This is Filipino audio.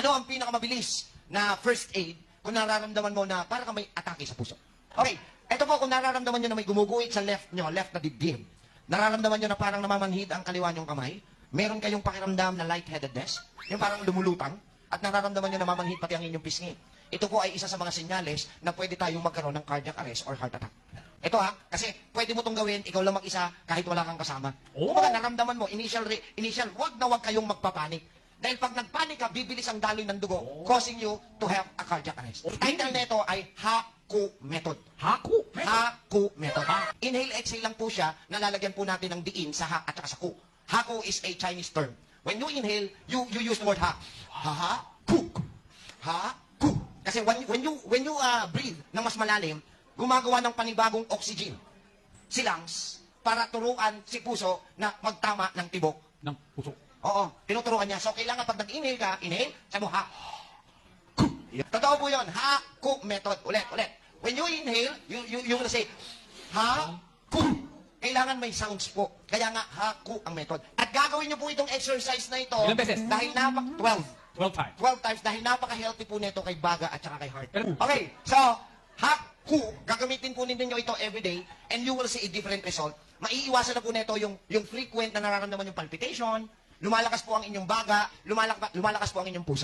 Ano ang pinakamabilis na first aid kung nararamdaman mo na para ka may atake sa puso? Okay, ito po kung nararamdaman nyo na may gumuguhit sa left nyo, left na dibdib. Nararamdaman nyo na parang namamanhid ang kaliwa nyong kamay. Meron kayong pakiramdam na lightheadedness, yung parang lumulutang, at nararamdaman nyo na mamanhid pati ang inyong pisngi. Ito po ay isa sa mga senyales na pwede tayong magkaroon ng cardiac arrest or heart attack. Ito ha, kasi pwede mo itong gawin, ikaw lang mag-isa, kahit wala kang kasama. Oh. Kung naramdaman mo, initial, re- initial, wag na wag kayong magpapanik. Dahil pag nagpanik ka, bibilis ang daloy ng dugo, causing you to have a cardiac arrest. Title nito ay HAKU method. Haku. Haku method. Inhale, exhale lang po siya, nalalagyan po natin ng diin sa ha at saka sa ku. Haku is a Chinese term. When you inhale, you you use the word ha. Ha ha ku. Ha ku. Kasi when, when you when you uh, breathe ng mas malalim, gumagawa ng panibagong oxygen si lungs para turuan si puso na magtama ng tibok. Ng puso. Oo, tinuturuan niya. So, kailangan pag nag-inhale ka, inhale, sabi mo, ha, ku. Totoo po yun, ha, ku method. Ulit, ulit. When you inhale, you, you, you will say, ha, ku. Kailangan may sounds po. Kaya nga, ha, ku ang method. At gagawin niyo po itong exercise na ito. Ilang beses? Dahil napak, 12. 12 times. 12 times dahil napaka-healthy po nito kay baga at saka kay heart. Okay, so, haku, gagamitin po ninyo ito everyday and you will see a different result. Maiiwasan na po nito yung, yung frequent na nararamdaman yung palpitation, lumalakas po ang inyong baga, lumalakas, po ang inyong puso.